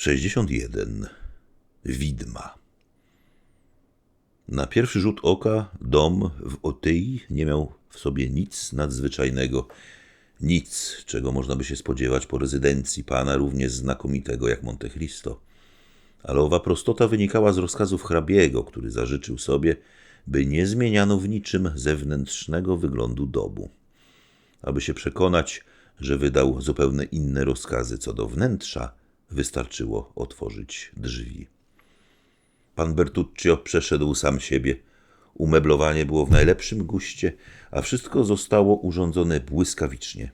61. Widma. Na pierwszy rzut oka dom w Otyi nie miał w sobie nic nadzwyczajnego, nic, czego można by się spodziewać po rezydencji pana równie znakomitego jak Monte Cristo. Ale owa prostota wynikała z rozkazów hrabiego, który zażyczył sobie, by nie zmieniano w niczym zewnętrznego wyglądu domu. Aby się przekonać, że wydał zupełnie inne rozkazy co do wnętrza, wystarczyło otworzyć drzwi. Pan Bertuccio przeszedł sam siebie. Umeblowanie było w najlepszym guście, a wszystko zostało urządzone błyskawicznie.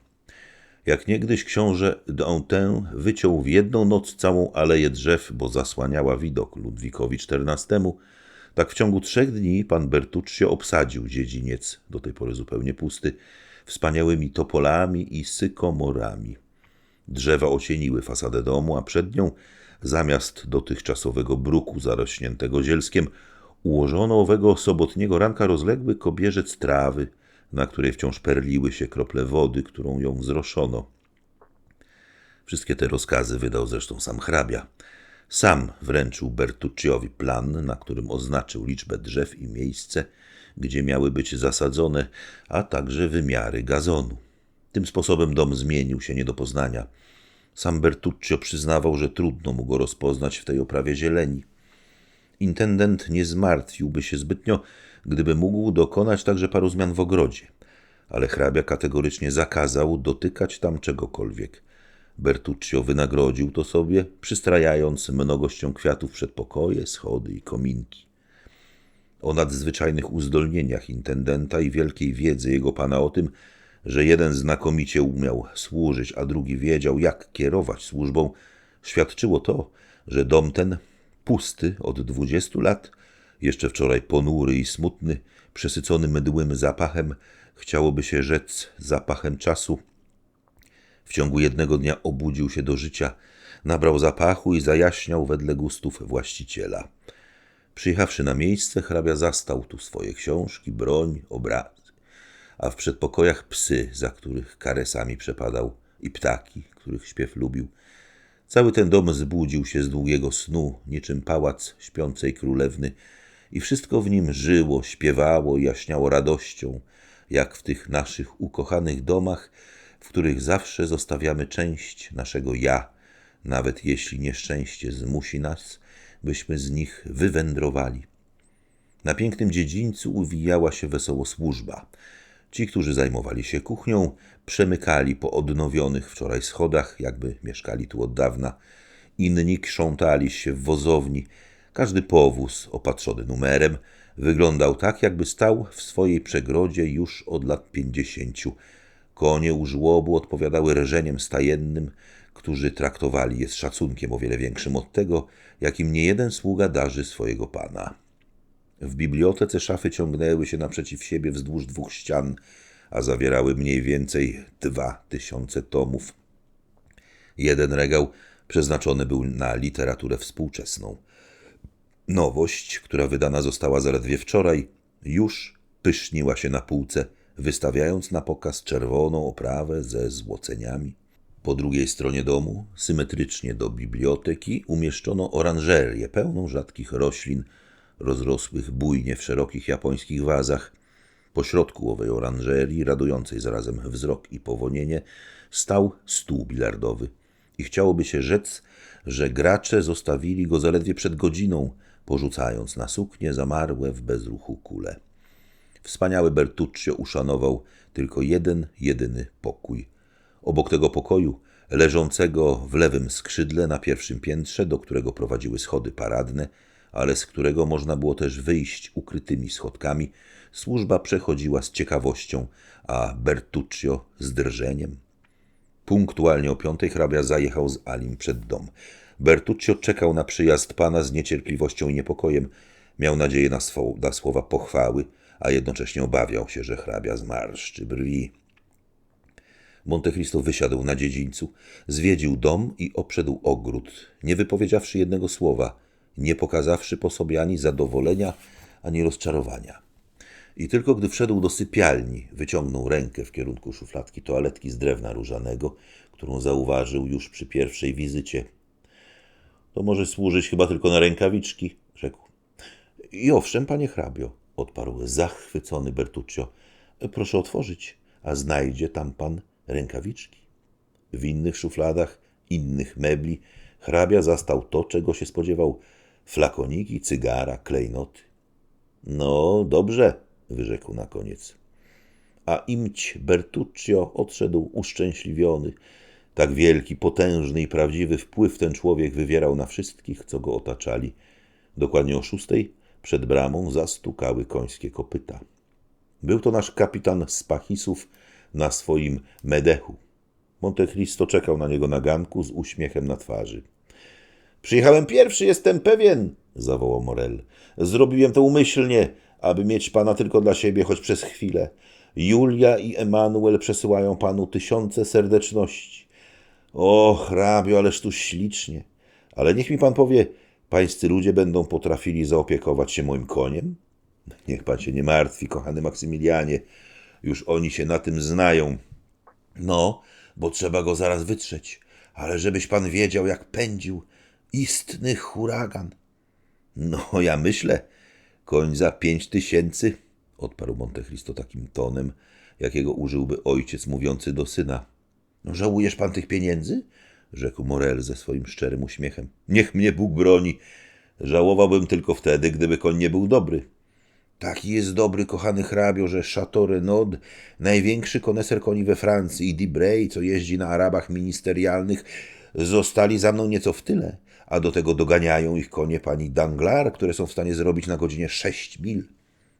Jak niegdyś książę d'Antin wyciął w jedną noc całą aleję drzew, bo zasłaniała widok Ludwikowi XIV, tak w ciągu trzech dni pan Bertuccio obsadził dziedziniec, do tej pory zupełnie pusty, wspaniałymi topolami i sykomorami. Drzewa ocieniły fasadę domu, a przed nią, zamiast dotychczasowego bruku zarośniętego zielskiem, ułożono owego sobotniego ranka rozległy kobierzec trawy, na której wciąż perliły się krople wody, którą ją wzroszono. Wszystkie te rozkazy wydał zresztą sam hrabia. Sam wręczył Bertucciowi plan, na którym oznaczył liczbę drzew i miejsce, gdzie miały być zasadzone, a także wymiary gazonu. Tym sposobem dom zmienił się nie do poznania. Sam Bertuccio przyznawał, że trudno mu go rozpoznać w tej oprawie zieleni. Intendent nie zmartwiłby się zbytnio, gdyby mógł dokonać także paru zmian w ogrodzie, ale hrabia kategorycznie zakazał dotykać tam czegokolwiek. Bertuccio wynagrodził to sobie, przystrajając mnogością kwiatów przedpokoje, schody i kominki. O nadzwyczajnych uzdolnieniach intendenta i wielkiej wiedzy jego pana o tym, że jeden znakomicie umiał służyć, a drugi wiedział, jak kierować służbą, świadczyło to, że dom ten, pusty od dwudziestu lat, jeszcze wczoraj ponury i smutny, przesycony mdłym zapachem, chciałoby się rzec zapachem czasu, w ciągu jednego dnia obudził się do życia, nabrał zapachu i zajaśniał wedle gustów właściciela. Przyjechawszy na miejsce, hrabia zastał tu swoje książki, broń, obrazy, a w przedpokojach psy, za których karesami przepadał, i ptaki, których śpiew lubił. Cały ten dom zbudził się z długiego snu, niczym pałac śpiącej królewny, i wszystko w nim żyło, śpiewało, jaśniało radością, jak w tych naszych ukochanych domach, w których zawsze zostawiamy część naszego ja, nawet jeśli nieszczęście zmusi nas, byśmy z nich wywędrowali. Na pięknym dziedzińcu uwijała się wesoło służba. Ci, którzy zajmowali się kuchnią, przemykali po odnowionych wczoraj schodach, jakby mieszkali tu od dawna. Inni krzątali się w wozowni. Każdy powóz, opatrzony numerem, wyglądał tak, jakby stał w swojej przegrodzie już od lat pięćdziesięciu. Konie u żłobu odpowiadały reżeniem stajennym, którzy traktowali je z szacunkiem o wiele większym od tego, jakim niejeden sługa darzy swojego pana. W bibliotece szafy ciągnęły się naprzeciw siebie wzdłuż dwóch ścian, a zawierały mniej więcej dwa tysiące tomów. Jeden regał przeznaczony był na literaturę współczesną. Nowość, która wydana została zaledwie wczoraj, już pyszniła się na półce, wystawiając na pokaz czerwoną oprawę ze złoceniami. Po drugiej stronie domu, symetrycznie do biblioteki, umieszczono oranżerię pełną rzadkich roślin, rozrosłych bujnie w szerokich japońskich wazach. Po środku owej oranżerii, radującej zarazem wzrok i powonienie, stał stół bilardowy. I chciałoby się rzec, że gracze zostawili go zaledwie przed godziną, porzucając na suknie zamarłe w bezruchu kule. Wspaniały Bertuccio uszanował tylko jeden, jedyny pokój. Obok tego pokoju, leżącego w lewym skrzydle na pierwszym piętrze, do którego prowadziły schody paradne, ale z którego można było też wyjść ukrytymi schodkami, służba przechodziła z ciekawością, a Bertuccio z drżeniem. Punktualnie o piątej hrabia zajechał z Alim przed dom. Bertuccio czekał na przyjazd pana z niecierpliwością i niepokojem. Miał nadzieję na, na słowa pochwały, a jednocześnie obawiał się, że hrabia zmarszczy brwi. Monte Cristo wysiadł na dziedzińcu, zwiedził dom i obszedł ogród, nie wypowiedziawszy jednego słowa, nie pokazawszy po sobie ani zadowolenia, ani rozczarowania. I tylko gdy wszedł do sypialni, wyciągnął rękę w kierunku szufladki toaletki z drewna różanego, którą zauważył już przy pierwszej wizycie. To może służyć chyba tylko na rękawiczki, rzekł. I owszem, panie hrabio, odparł zachwycony Bertuccio. Proszę otworzyć, a znajdzie tam pan rękawiczki. W innych szufladach, innych mebli, hrabia zastał to, czego się spodziewał. Flakoniki, cygara, klejnoty. No, dobrze, wyrzekł na koniec. A imć Bertuccio odszedł uszczęśliwiony. Tak wielki, potężny i prawdziwy wpływ ten człowiek wywierał na wszystkich, co go otaczali. Dokładnie o szóstej przed bramą zastukały końskie kopyta. Był to nasz kapitan z Pachisów na swoim medechu. Monte Cristo czekał na niego na ganku z uśmiechem na twarzy. Przyjechałem pierwszy, jestem pewien, zawołał Morel. Zrobiłem to umyślnie, aby mieć pana tylko dla siebie, choć przez chwilę. Julia i Emanuel przesyłają panu tysiące serdeczności. O, hrabio, ależ tu ślicznie. Ale niech mi pan powie, pańscy ludzie będą potrafili zaopiekować się moim koniem? Niech pan się nie martwi, kochany Maksymilianie. Już oni się na tym znają. No, bo trzeba go zaraz wytrzeć. Ale żebyś pan wiedział, jak pędził. Istny huragan. No, ja myślę, koń za pięć tysięcy, odparł Monte Cristo takim tonem, jakiego użyłby ojciec mówiący do syna. No, żałujesz pan tych pieniędzy? rzekł Morel ze swoim szczerym uśmiechem. Niech mnie Bóg broni. Żałowałbym tylko wtedy, gdyby koń nie był dobry. Taki jest dobry, kochany hrabio, że Chateau Renaud, największy koneser koni we Francji, i Dibray, co jeździ na Arabach ministerialnych, zostali za mną nieco w tyle, a do tego doganiają ich konie pani Danglars, które są w stanie zrobić na godzinie sześć mil.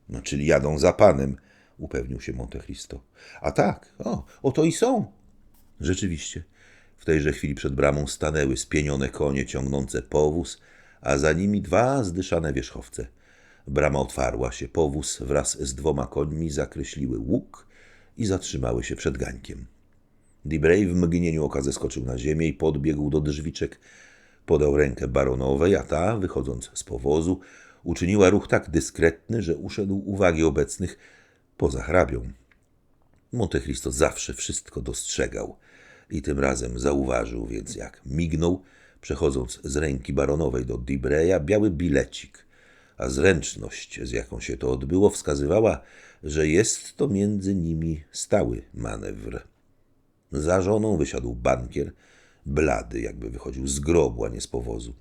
No, czyli jadą za panem, upewnił się Monte Cristo. A tak, o, oto i są. Rzeczywiście, w tejże chwili przed bramą stanęły spienione konie ciągnące powóz, a za nimi dwa zdyszane wierzchowce. Brama otwarła się, powóz wraz z dwoma końmi zakreśliły łuk i zatrzymały się przed gańkiem. Dibray w mgnieniu oka zeskoczył na ziemię i podbiegł do drzwiczek. Podał rękę baronowej, a ta, wychodząc z powozu, uczyniła ruch tak dyskretny, że uszedł uwagi obecnych poza hrabią. Monte Cristo zawsze wszystko dostrzegał i tym razem zauważył więc, jak mignął, przechodząc z ręki baronowej do Dibreya, biały bilecik, a zręczność, z jaką się to odbyło, wskazywała, że jest to między nimi stały manewr. Za żoną wysiadł bankier, blady, jakby wychodził z grobu, a nie z powozu.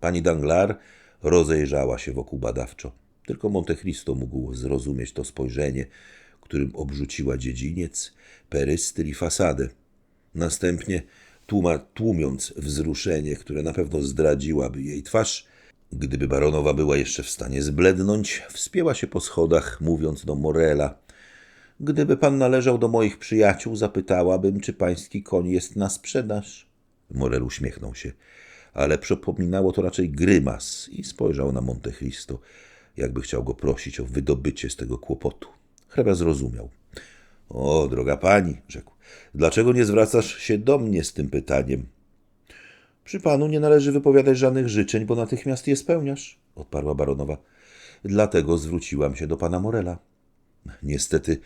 Pani Danglars rozejrzała się wokół badawczo. Tylko Monte Cristo mógł zrozumieć to spojrzenie, którym obrzuciła dziedziniec, perystyl i fasadę. Następnie, tłuma, tłumiąc wzruszenie, które na pewno zdradziłaby jej twarz, gdyby baronowa była jeszcze w stanie zblednąć, wspięła się po schodach, mówiąc do Morela. Gdyby pan należał do moich przyjaciół, zapytałabym, czy pański koń jest na sprzedaż. Morel uśmiechnął się, ale przypominało to raczej grymas i spojrzał na Monte Cristo, jakby chciał go prosić o wydobycie z tego kłopotu. Hrabia zrozumiał. O, droga pani, rzekł, dlaczego nie zwracasz się do mnie z tym pytaniem? Przy panu nie należy wypowiadać żadnych życzeń, bo natychmiast je spełniasz, odparła baronowa. Dlatego zwróciłam się do pana Morela. Niestety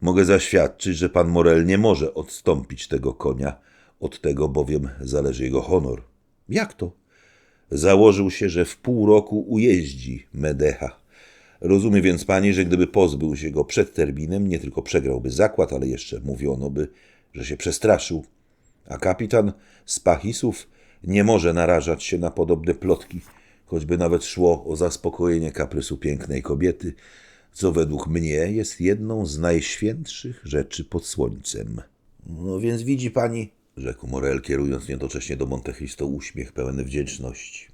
mogę zaświadczyć, że pan Morel nie może odstąpić tego konia, od tego bowiem zależy jego honor. Jak to? Założył się, że w pół roku ujeździ Medecha. Rozumie więc pani, że gdyby pozbył się go przed terminem, nie tylko przegrałby zakład, ale jeszcze mówiono by, że się przestraszył. A kapitan z Pachisów nie może narażać się na podobne plotki, choćby nawet szło o zaspokojenie kaprysu pięknej kobiety, co według mnie jest jedną z najświętszych rzeczy pod słońcem. No więc widzi pani, rzekł Morel, kierując jednocześnie do Monte Cristo uśmiech pełen wdzięczności.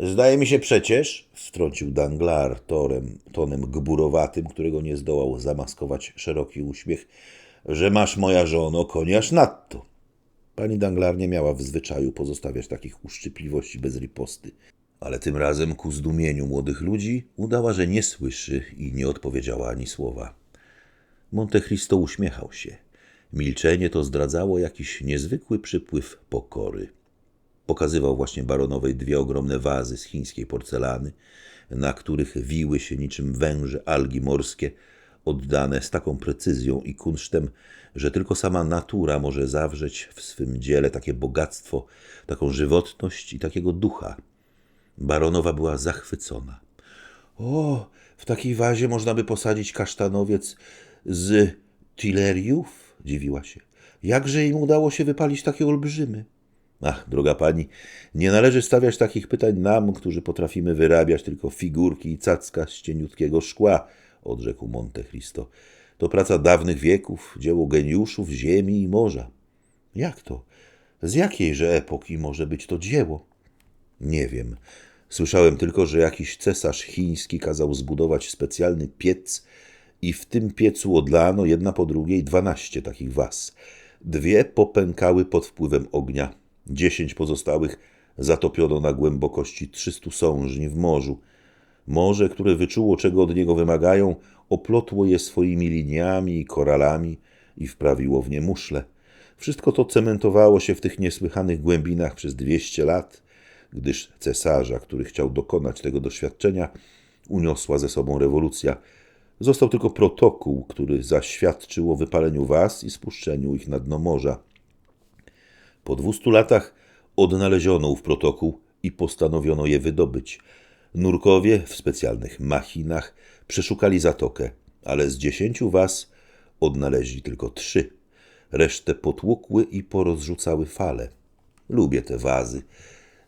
Zdaje mi się przecież, wtrącił Danglar torem, tonem gburowatym, którego nie zdołał zamaskować szeroki uśmiech, że masz, moja żono, koniaż nadto. Pani Danglar nie miała w zwyczaju pozostawiać takich uszczypliwości bez riposty, ale tym razem ku zdumieniu młodych ludzi udała, że nie słyszy i nie odpowiedziała ani słowa. Monte Cristo uśmiechał się. Milczenie to zdradzało jakiś niezwykły przypływ pokory. Pokazywał właśnie baronowej dwie ogromne wazy z chińskiej porcelany, na których wiły się niczym węże algi morskie, oddane z taką precyzją i kunsztem, że tylko sama natura może zawrzeć w swym dziele takie bogactwo, taką żywotność i takiego ducha. Baronowa była zachwycona. O, w takiej wazie można by posadzić kasztanowiec z Tilleriów? Dziwiła się. Jakże im udało się wypalić takie olbrzymy? Ach, droga pani, nie należy stawiać takich pytań nam, którzy potrafimy wyrabiać tylko figurki i cacka z cieniutkiego szkła, odrzekł Monte Cristo. To praca dawnych wieków, dzieło geniuszów ziemi i morza. Jak to? Z jakiejże epoki może być to dzieło? Nie wiem. Słyszałem tylko, że jakiś cesarz chiński kazał zbudować specjalny piec i w tym piecu odlano jedna po drugiej dwanaście takich was. Dwie popękały pod wpływem ognia, dziesięć pozostałych zatopiono na głębokości trzystu sążni w morzu. Morze, które wyczuło, czego od niego wymagają, oplotło je swoimi liniami i koralami i wprawiło w nie muszle. Wszystko to cementowało się w tych niesłychanych głębinach przez dwieście lat, gdyż cesarza, który chciał dokonać tego doświadczenia, uniosła ze sobą rewolucja. Został tylko protokół, który zaświadczył o wypaleniu was i spuszczeniu ich na dno morza. Po dwustu latach odnaleziono ów protokół i postanowiono je wydobyć. Nurkowie w specjalnych machinach przeszukali zatokę, ale z dziesięciu was odnaleźli tylko trzy. Resztę potłukły i porozrzucały fale. Lubię te wazy.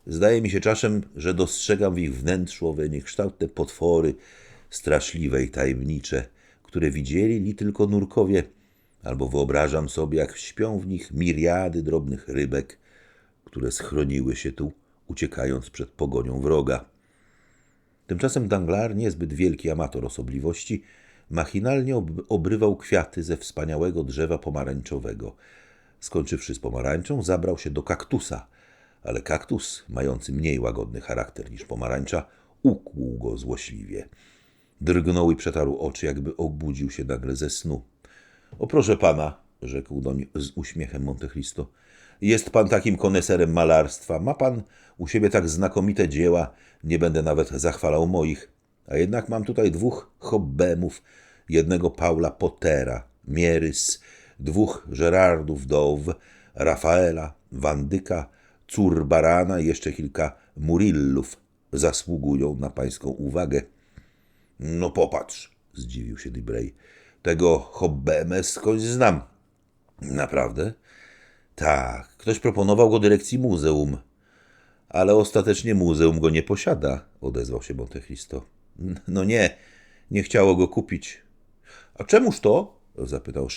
Zdaje mi się czasem, że dostrzegam w ich wnętrzu owe niekształtne potwory, straszliwe i tajemnicze, które widzieli li tylko nurkowie, albo wyobrażam sobie, jak śpią w nich miriady drobnych rybek, które schroniły się tu, uciekając przed pogonią wroga. Tymczasem Danglar, niezbyt wielki amator osobliwości, machinalnie ob- obrywał kwiaty ze wspaniałego drzewa pomarańczowego. Skończywszy z pomarańczą, zabrał się do kaktusa, ale kaktus, mający mniej łagodny charakter niż pomarańcza, ukłuł go złośliwie. Drgnął i przetarł oczy, jakby obudził się nagle ze snu. O proszę pana, rzekł doń z uśmiechem Monte Cristo. Jest pan takim koneserem malarstwa. Ma pan u siebie tak znakomite dzieła, nie będę nawet zachwalał moich. A jednak mam tutaj dwóch hobbemów, jednego Paula Pottera, Mierys, dwóch Gerardów Dow, Rafaela, Wandyka, Curbarana i jeszcze kilka Murillów. Zasługują na pańską uwagę. No popatrz, zdziwił się Dibray. Tego Hobbemę skądś znam. Naprawdę? Tak, ktoś proponował go dyrekcji muzeum. Ale ostatecznie muzeum go nie posiada, odezwał się Monte Cristo. No nie, nie chciało go kupić. A czemuż to? zapytał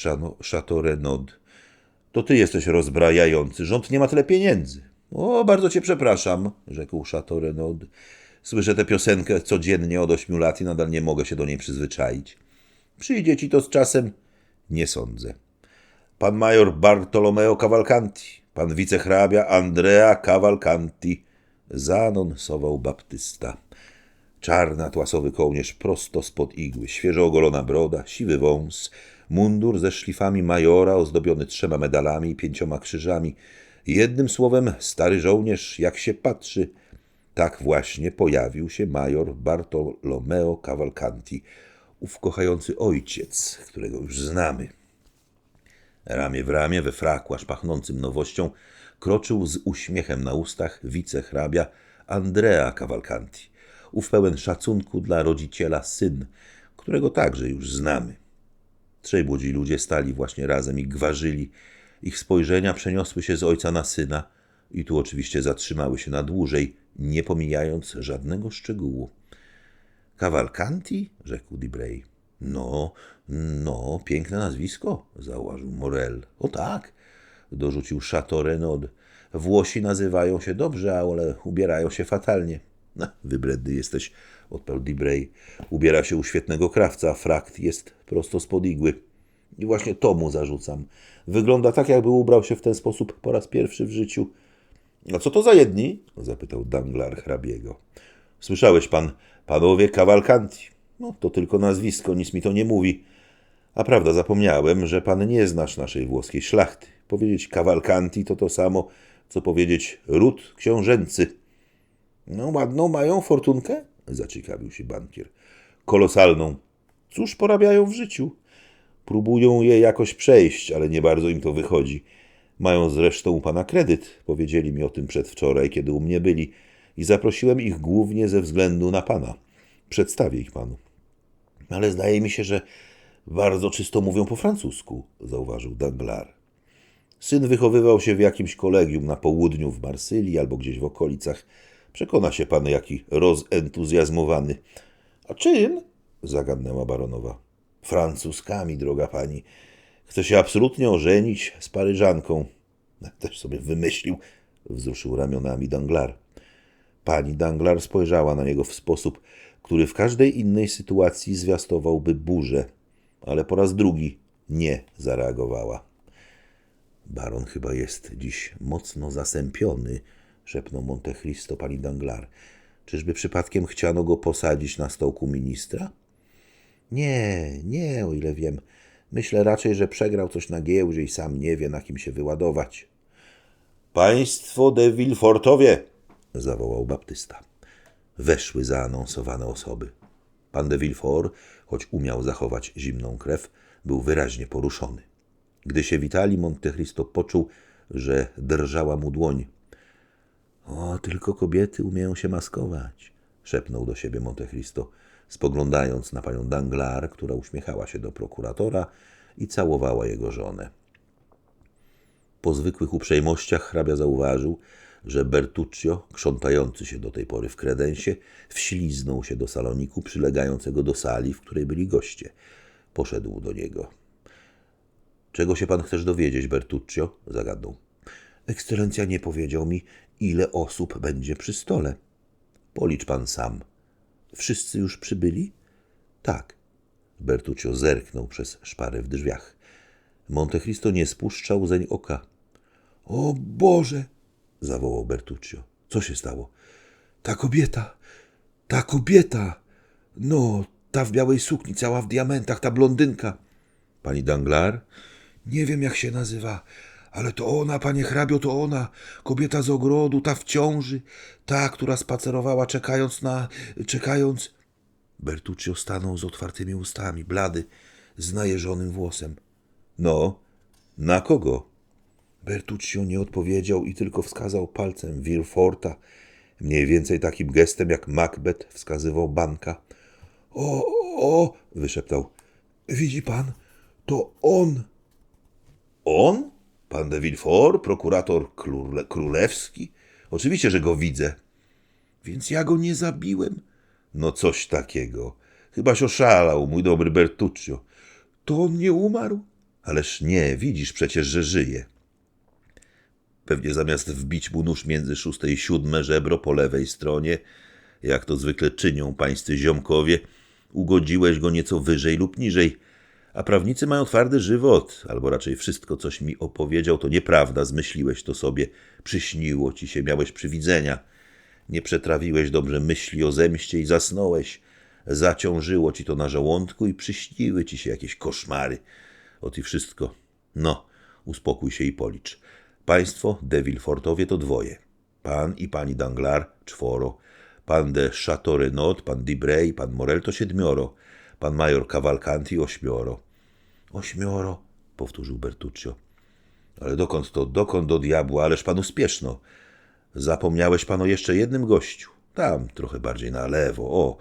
Chateau Renaud. To ty jesteś rozbrajający, rząd nie ma tyle pieniędzy. O, bardzo cię przepraszam, rzekł Chateau Renaud. Słyszę tę piosenkę codziennie od ośmiu lat i nadal nie mogę się do niej przyzwyczaić. Przyjdzie ci to z czasem? Nie sądzę. Pan major Bartolomeo Cavalcanti, pan wicehrabia Andrea Cavalcanti, zaanonsował baptysta. Czarny atłasowy kołnierz prosto spod igły, świeżo ogolona broda, siwy wąs, mundur ze szlifami majora ozdobiony trzema medalami i pięcioma krzyżami. Jednym słowem, stary żołnierz, jak się patrzy, tak właśnie pojawił się major Bartolomeo Cavalcanti, ów kochający ojciec, którego już znamy. Ramię w ramię, we fraku aż pachnącym nowością, kroczył z uśmiechem na ustach wicehrabia Andrea Cavalcanti, ów pełen szacunku dla rodziciela syn, którego także już znamy. Trzej młodzi ludzie stali właśnie razem i gwarzyli. Ich spojrzenia przeniosły się z ojca na syna i tu oczywiście zatrzymały się na dłużej, nie pomijając żadnego szczegółu. Cavalcanti? rzekł Dibray. No, no, piękne nazwisko, zauważył Morel. O tak, dorzucił Chateau Renaud. Włosi nazywają się dobrze, ale ubierają się fatalnie. Wybredny jesteś, odparł Dibray. Ubiera się u świetnego krawca, frakt jest prosto spod igły. I właśnie to mu zarzucam. Wygląda tak, jakby ubrał się w ten sposób po raz pierwszy w życiu. A co to za jedni? zapytał Danglar hrabiego. Słyszałeś pan, panowie Cavalcanti. No, to tylko nazwisko, nic mi to nie mówi. A prawda, zapomniałem, że pan nie znasz naszej włoskiej szlachty. Powiedzieć Cavalcanti to to samo, co powiedzieć ród książęcy. No, ładną mają fortunkę? Zaciekawił się bankier. Kolosalną. Cóż porabiają w życiu? Próbują je jakoś przejść, ale nie bardzo im to wychodzi. Mają zresztą u pana kredyt. Powiedzieli mi o tym przedwczoraj, kiedy u mnie byli i zaprosiłem ich głównie ze względu na pana. Przedstawię ich panu. Ale zdaje mi się, że bardzo czysto mówią po francusku, zauważył Danglars. Syn wychowywał się w jakimś kolegium na południu w Marsylii albo gdzieś w okolicach. Przekona się pan, jaki rozentuzjazmowany. A czym? zagadnęła baronowa. Francuskami, droga pani. Chce się absolutnie ożenić z Paryżanką. Też sobie wymyślił, wzruszył ramionami Danglars. Pani Danglars spojrzała na niego w sposób, który w każdej innej sytuacji zwiastowałby burzę, ale po raz drugi nie zareagowała. Baron chyba jest dziś mocno zasępiony, szepnął Monte Cristo pani Danglars. Czyżby przypadkiem chciano go posadzić na stołku ministra? Nie, nie, o ile wiem. Myślę raczej, że przegrał coś na giełdzie i sam nie wie, na kim się wyładować. Państwo de Villefortowie! zawołał Baptysta. Weszły zaanonsowane osoby. Pan de Villefort, choć umiał zachować zimną krew, był wyraźnie poruszony. Gdy się witali, Monte Cristo poczuł, że drżała mu dłoń. O, tylko kobiety umieją się maskować, szepnął do siebie Monte Cristo, spoglądając na panią Danglars, która uśmiechała się do prokuratora i całowała jego żonę. Po zwykłych uprzejmościach hrabia zauważył, że Bertuccio, krzątający się do tej pory w kredensie, wśliznął się do saloniku przylegającego do sali, w której byli goście. Poszedł do niego. Czego się pan chcesz dowiedzieć, Bertuccio? zagadnął. Ekscelencja nie powiedział mi, ile osób będzie przy stole. Policz pan sam. Wszyscy już przybyli? Tak. Bertuccio zerknął przez szparę w drzwiach. Monte Cristo nie spuszczał zeń oka. O Boże! zawołał Bertuccio. Co się stało? Ta kobieta! Ta kobieta! No, ta w białej sukni, cała w diamentach, ta blondynka. Pani Danglars? Nie wiem, jak się nazywa, ale to ona, panie hrabio, to ona. Kobieta z ogrodu, ta w ciąży, ta, która spacerowała czekając na... czekając... Bertuccio stanął z otwartymi ustami, blady, z najeżonym włosem. No, na kogo? Bertuccio nie odpowiedział i tylko wskazał palcem Villeforta, mniej więcej takim gestem jak Macbeth wskazywał banka. O, o, wyszeptał. Widzi pan, to on. On? Pan de Villefort, prokurator króle, królewski? Oczywiście, że go widzę. Więc ja go nie zabiłem. No coś takiego. Chybaś oszalał, mój dobry Bertuccio. To on nie umarł? Ależ nie, widzisz przecież, że żyje. Pewnie zamiast wbić mu nóż między szóste i siódme żebro po lewej stronie, jak to zwykle czynią pańscy ziomkowie, ugodziłeś go nieco wyżej lub niżej. A prawnicy mają twardy żywot, albo raczej wszystko, coś mi opowiedział, to nieprawda, zmyśliłeś to sobie, przyśniło ci się, miałeś przywidzenia. Nie przetrawiłeś dobrze myśli o zemście i zasnąłeś. Zaciążyło ci to na żołądku i przyśniły ci się jakieś koszmary. Ot i wszystko. No, uspokój się i policz. Państwo de Villefortowie to dwoje. Pan i pani Danglars czworo. Pan de Chateaurenot, pan Dibray, pan Morel to siedmioro. Pan major Cavalcanti ośmioro. Ośmioro, powtórzył Bertuccio. Ale dokąd to, dokąd do diabła, ależ panu spieszno. Zapomniałeś pan o jeszcze jednym gościu. Tam, trochę bardziej na lewo. O,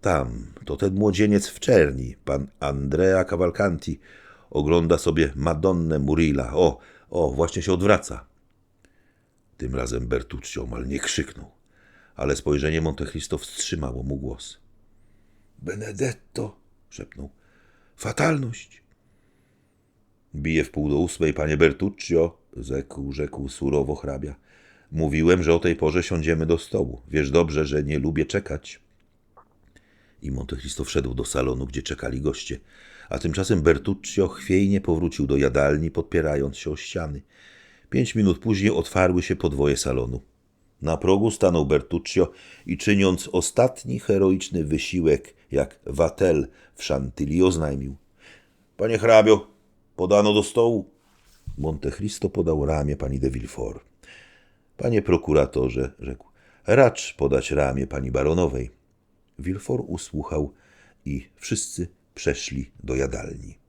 tam, to ten młodzieniec w czerni, pan Andrea Cavalcanti. Ogląda sobie Madonnę Murilla. O, o, właśnie się odwraca. Tym razem Bertuccio omal nie krzyknął, ale spojrzenie Monte Cristo wstrzymało mu głos. Benedetto, szepnął. Fatalność. Bije w pół do ósmej, panie Bertuccio, rzekł, rzekł surowo hrabia. Mówiłem, że o tej porze siądziemy do stołu. Wiesz dobrze, że nie lubię czekać. I Monte Cristo wszedł do salonu, gdzie czekali goście, a tymczasem Bertuccio chwiejnie powrócił do jadalni, podpierając się o ściany. Pięć minut później otwarły się podwoje salonu. Na progu stanął Bertuccio i czyniąc ostatni heroiczny wysiłek, jak Watel w Chantilly oznajmił. Panie hrabio, podano do stołu. Monte Cristo podał ramię pani de Villefort. Panie prokuratorze, rzekł, racz podać ramię pani baronowej. Villefort usłuchał i wszyscy przeszli do jadalni.